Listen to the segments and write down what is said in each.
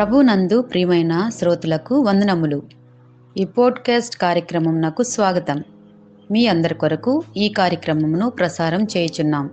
ప్రభునందు ప్రియమైన శ్రోతలకు వందనములు. ఈ పోడ్కాస్ట్ కార్యక్రమం నాకు స్వాగతం. మీ అందరి కొరకు ఈ కార్యక్రమమును ప్రసారం చేయుచున్నాం.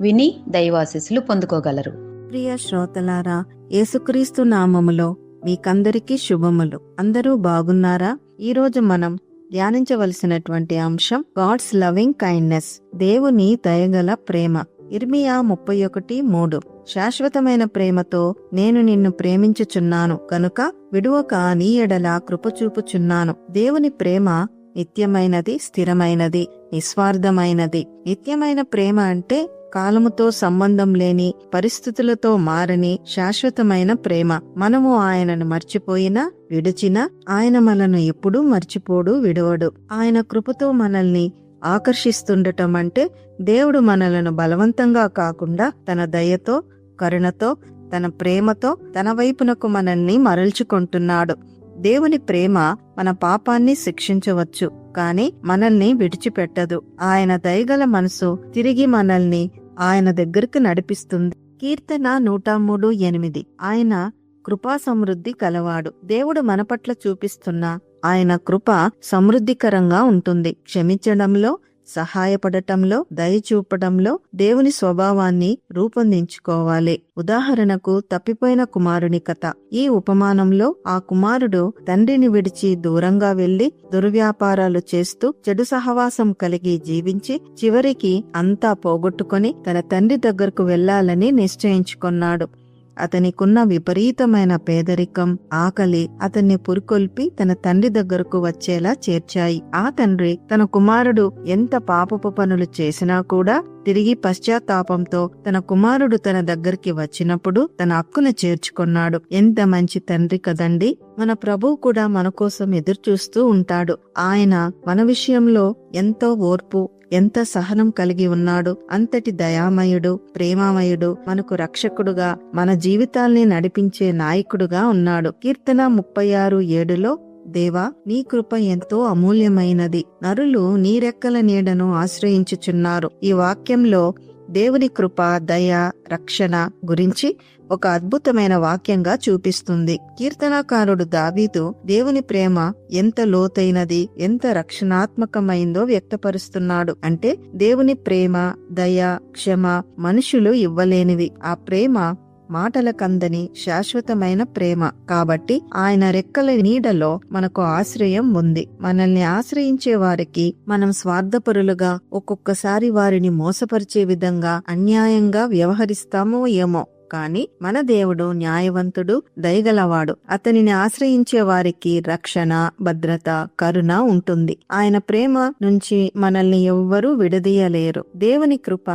విని దైవాశీస్సులు పొందుకోగలరు. ప్రియ శ్రోతలారా యేసుక్రీస్తు నామములో మీకందరికీ శుభములు. అందరూ బాగున్నారా? ఈ రోజు మనం ధ్యానించవలసినటువంటి అంశం గాడ్స్ లవింగ్ కైండ్నెస్ దేవుని దయగల ప్రేమ. ఇర్మియా ముప్పై ఒకటి మూడు. శాశ్వతమైన ప్రేమతో నేను నిన్ను ప్రేమించుచున్నాను కనుక విడువక నీ ఎడల కృపచూపుచున్నాను. దేవుని ప్రేమ నిత్యమైనది స్థిరమైనది నిస్వార్థమైనది. నిత్యమైన ప్రేమ అంటే కాలముతో సంబంధం లేని పరిస్థితులతో మారని శాశ్వతమైన ప్రేమ. మనము ఆయనను మర్చిపోయినా విడిచినా ఆయన మనను ఎప్పుడూ మర్చిపోడు విడవడు. ఆయన కృపతో మనల్ని ఆకర్షిస్తుండటం అంటే దేవుడు మనలను బలవంతంగా కాకుండా తన దయతో కరుణతో తన ప్రేమతో తన వైపునకు మనల్ని మరల్చుకుంటున్నాడు. దేవుని ప్రేమ మన పాపాన్ని శిక్షించవచ్చు కాని మనల్ని విడిచిపెట్టదు. ఆయన దయగల మనసు తిరిగి మనల్ని ఆయన దగ్గరకు నడిపిస్తుంది. కీర్తన నూట మూడు ఎనిమిది. ఆయన కృపా సమృద్ధి కలవాడు. దేవుడు మన పట్ల చూపిస్తున్న ఆయన కృప సమృద్ధికరంగా ఉంటుంది. క్షమించడంలో సహాయపడటంలో దయచూపడంలో దేవుని స్వభావాన్ని రూపొందించుకోవాలి. ఉదాహరణకు తప్పిపోయిన కుమారుని కథ. ఈ ఉపమానంలో ఆ కుమారుడు తండ్రిని విడిచి దూరంగా వెళ్ళి దుర్వ్యాపారాలు చేస్తూ చెడు సహవాసం కలిగి జీవించి చివరికి అంతా పోగొట్టుకొని తన తండ్రి దగ్గరకు వెళ్ళాలని నిశ్చయించుకున్నాడు. అతనికున్న విపరీతమైన పేదరికం ఆకలి అతన్ని పురికొల్పి తన తండ్రి దగ్గరకు వచ్చేలా చేర్చాయి. ఆ తండ్రి తన కుమారుడు ఎంత పాపపు పనులు చేసినా కూడా తిరిగి పశ్చాత్తాపంతో తన కుమారుడు తన దగ్గరికి వచ్చినప్పుడు తన హక్కును చేర్చుకున్నాడు. ఎంత మంచి తండ్రి కదండి! మన ప్రభువు కూడా మన కోసం ఎదురు చూస్తూ ఉంటాడు. ఆయన మన విషయంలో ఎంతో ఓర్పు ఎంత సహనం కలిగి ఉన్నాడు. అంతటి దయామయుడు ప్రేమామయుడు మనకు రక్షకుడుగా మన జీవితాల్ని నడిపించే నాయకుడుగా ఉన్నాడు. కీర్తన ముప్పై ఆరు ఏడులో దేవా నీ కృప ఎంతో అమూల్యమైనది. నరులు నీ రెక్కల నీడను ఆశ్రయించుచున్నారు. ఈ వాక్యంలో దేవుని కృప దయ రక్షణ గురించి ఒక అద్భుతమైన వాక్యంగా చూపిస్తుంది. కీర్తనాకారుడు దావీదు దేవుని ప్రేమ ఎంత లోతైనది ఎంత రక్షణాత్మకమైందో వ్యక్తపరుస్తున్నాడు. అంటే దేవుని ప్రేమ దయ క్షమ మనుషులు ఇవ్వలేనివి. ఆ ప్రేమ మాటలకందని శాశ్వతమైన ప్రేమ. కాబట్టి ఆయన రెక్కల నీడలో మనకు ఆశ్రయం ఉంది. మనల్ని ఆశ్రయించే వారికి మనం స్వార్థపరులుగా ఒక్కొక్కసారి వారిని మోసపరిచే విధంగా అన్యాయంగా వ్యవహరిస్తామో ఏమో. కాని మన దేవుడు న్యాయవంతుడు దయగలవాడు. అతనిని ఆశ్రయించే వారికి రక్షణ భద్రత కరుణ ఉంటుంది. ఆయన ప్రేమ నుంచి మనల్ని ఎవ్వరూ విడదీయలేరు. దేవుని కృప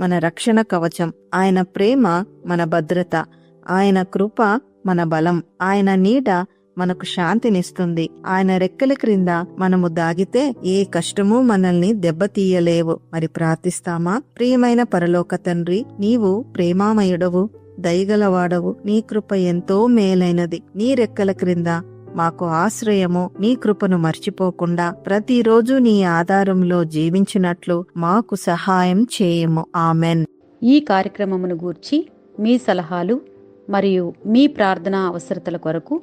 మన రక్షణ కవచం. ఆయన ప్రేమ మన భద్రత. ఆయన కృప మన బలం. ఆయన నీడ మనకు శాంతినిస్తుంది. ఆయన రెక్కల క్రింద మనము దాగితే ఏ కష్టము మనల్ని దెబ్బతీయలేవు. మరి ప్రార్థిస్తామా? ప్రియమైన పరలోక తండ్రి నీవు ప్రేమామయుడవు దయగలవాడవు. నీ కృప ఎంతో మేలైనది. నీ రెక్కల క్రింద మాకు ఆశ్రయము. నీ కృపను మర్చిపోకుండా ప్రతిరోజు నీ ఆధారంలో జీవించినట్లు మాకు సహాయం చేయము. ఆమెన్. ఈ కార్యక్రమమును గూర్చి మీ సలహాలు మరియు మీ ప్రార్థనా అవసరతల కొరకు